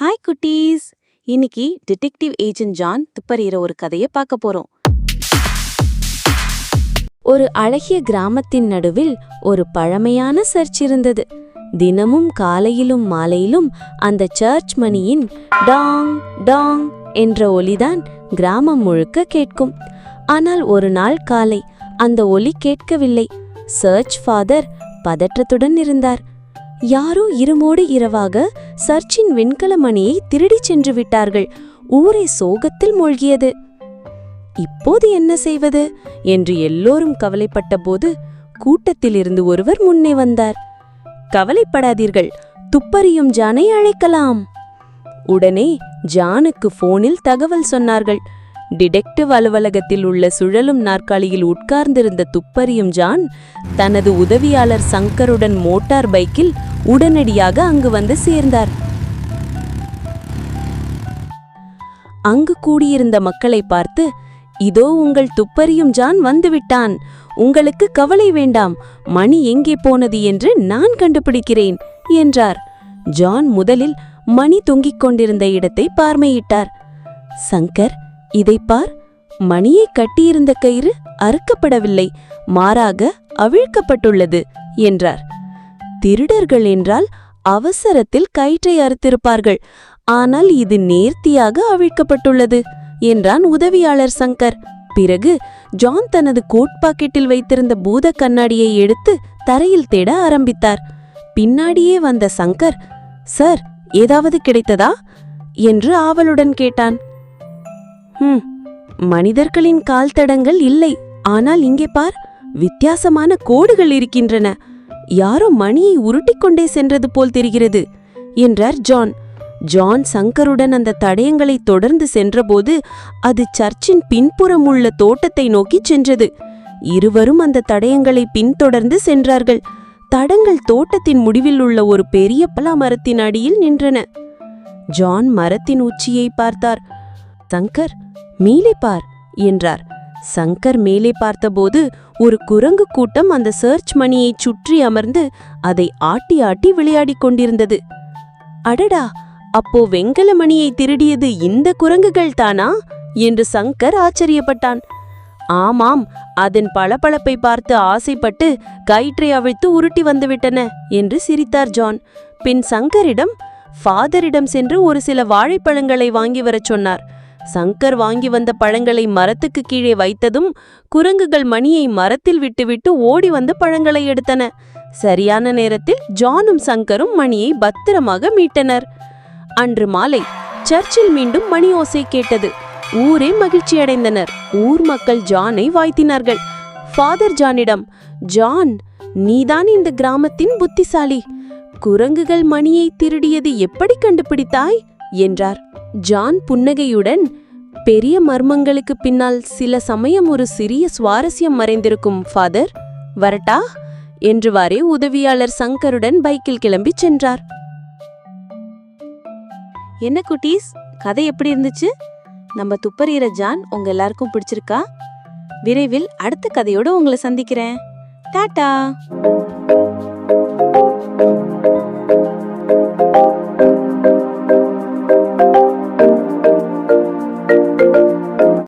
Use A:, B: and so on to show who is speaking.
A: Hi குட்டீஸ். இன்னைக்கு detective agent John துப்பறிகிற ஒரு கதையை பார்க்க போறோம். ஒரு அழகிய கிராமத்தின் நடுவில் ஒரு பழமையான சர்ச் இருந்தது. தினமும் காலையிலும் மாலையிலும் அந்த சர்ச் மணியின் டாங் டாங் என்ற ஒலிதான் கிராமம் முழுக்க கேட்கும். ஆனால் ஒரு நாள் காலை அந்த ஒலி கேட்கவில்லை. சர்ச் ஃபாதர் பதற்றத்துடன் இருந்தார். யாரோ இருமோடு இரவாக சர்ச்சின் வெண்கல மணியை திருடிச் சென்று விட்டார்கள். ஊரே சோகத்தில் மூழ்கியது. இப்போது என்ன செய்வது? என்று எல்லோரும் கவலைப்பட்டபோது கூட்டத்திலிருந்து ஒருவர் முன்னே வந்தார். கவலைப்படாதீர்கள் துப்பறியும் ஜானை அழைக்கலாம். உடனே ஜானுக்கு போனில் தகவல் சொன்னார்கள். டிடெக்டிவ் அலுவலகத்தில் உள்ள சுழலும் நாற்காலியில் உட்கார்ந்திருந்த துப்பறியும் ஜான் தனது உதவியாளர் சங்கருடன் மோட்டார் பைக்கில் உடனடியாக அங்கு வந்து சேர்ந்தார். அங்கு கூடியிருந்த மக்களை பார்த்து இதோ உங்கள் துப்பறியும் ஜான் வந்துவிட்டான். உங்களுக்கு கவலை வேண்டாம். மணி எங்கே போனது என்று நான் கண்டுபிடிக்கிறேன் என்றார். ஜான் முதலில் மணி தொங்கிக் கொண்டிருந்த இடத்தை பார்மையிட்டார். சங்கர் இதை பார் மணியை கட்டியிருந்த கயிறு அறுக்கப்படவில்லை மாறாக அவிழ்க்கப்பட்டுள்ளது என்றார். திருடர்கள் என்றால் அவசரத்தில் கயிற்றை அறுத்திருப்பார்கள் ஆனால் இது நேர்த்தியாக அவிழ்க்கப்பட்டுள்ளது என்றான் உதவியாளர் சங்கர். பிறகு ஜான் தனது கோட் பாக்கெட்டில் வைத்திருந்த பூத கண்ணாடியை எடுத்து தரையில் தேட ஆரம்பித்தார். பின்னாடியே வந்த சங்கர் சார் ஏதாவது கிடைத்ததா? என்று ஆவலுடன் கேட்டான். ஹம் மனிதர்களின் கால் தடங்கள் இல்லை. ஆனால் இங்கே பார் வித்தியாசமான கோடுகள் இருக்கின்றன. யாரோ மணியை உருட்டிக்கொண்டே சென்றது போல் தெரிகிறது என்றார் ஜான். ஜான் சங்கருடன் அந்த தடயங்களை தொடர்ந்து சென்றபோது அது சர்ச்சின் பின்புறம் உள்ள தோட்டத்தை நோக்கிச் சென்றது. இருவரும் அந்த தடயங்களை பின்தொடர்ந்து சென்றார்கள். தடங்கள் தோட்டத்தின் முடிவில் உள்ள ஒரு பெரிய பலா மரத்தின் அடியில் நின்றன. ஜான் மரத்தின் உச்சியை பார்த்தார். சங்கர் மேலே பார் என்றார். சங்கர் மேலே பார்த்தபோது ஒரு குரங்கு கூட்டம் அந்த சர்ச் மணியைச் சுற்றி அமர்ந்து அதை ஆட்டி ஆட்டி விளையாடிக் கொண்டிருந்தது. அடடா அப்போ வெங்கல மணியை திருடியது இந்த குரங்குகள் தானா? என்று சங்கர் ஆச்சரியப்பட்டான். ஆமாம் அதன் பளபளப்பை பார்த்து ஆசைப்பட்டு கயிற்றை அவிழ்த்து உருட்டி வந்துவிட்டன என்று சிரித்தார் ஜான். பின் சங்கரிடம் ஃபாதரிடம் சென்று ஒரு சில வாழைப்பழங்களை வாங்கி வரச் சொன்னார். சங்கர் வாங்கி வந்த பழங்களை மரத்துக்கு கீழே வைத்ததும் குரங்குகள் மணியை மரத்தில் விட்டுவிட்டு ஓடி வந்து பழங்களை எடுத்தன. சரியான நேரத்தில் ஜானும் சங்கரும் மணியை பத்திரமாக மீட்டனர். அன்று மாலை சர்ச்சில் மீண்டும் மணி ஓசை கேட்டது. ஊரே மகிழ்ச்சி அடைந்தனர். ஊர் மக்கள் ஜானை வாழ்த்தினார்கள் ஃபாதர் ஜானிடம் ஜான் நீதான் இந்த கிராமத்தின் புத்திசாலி. குரங்குகள் மணியை திருடியது எப்படி கண்டுபிடித்தாய்? என்றார். ஜான் புன்னகையுடன் பெரிய மர்மங்களுக்கு பின்னால் சில சமயம் ஒரு சிறிய சுவாரஸ்யம் மறைந்திருக்கும் ஃபாதர். வரட்டா? என்றுவாறே உதவியாளர் சங்கருடன் பைக்கில் கிளம்பிச் சென்றார். என்ன குட்டீஸ் கதை எப்படி இருந்துச்சு? நம்ம துப்பறிகிற ஜான் உங்க எல்லாருக்கும் பிடிச்சிருக்கா? விரைவில் அடுத்த கதையோட உங்களை சந்திக்கிறேன். டாட்டா.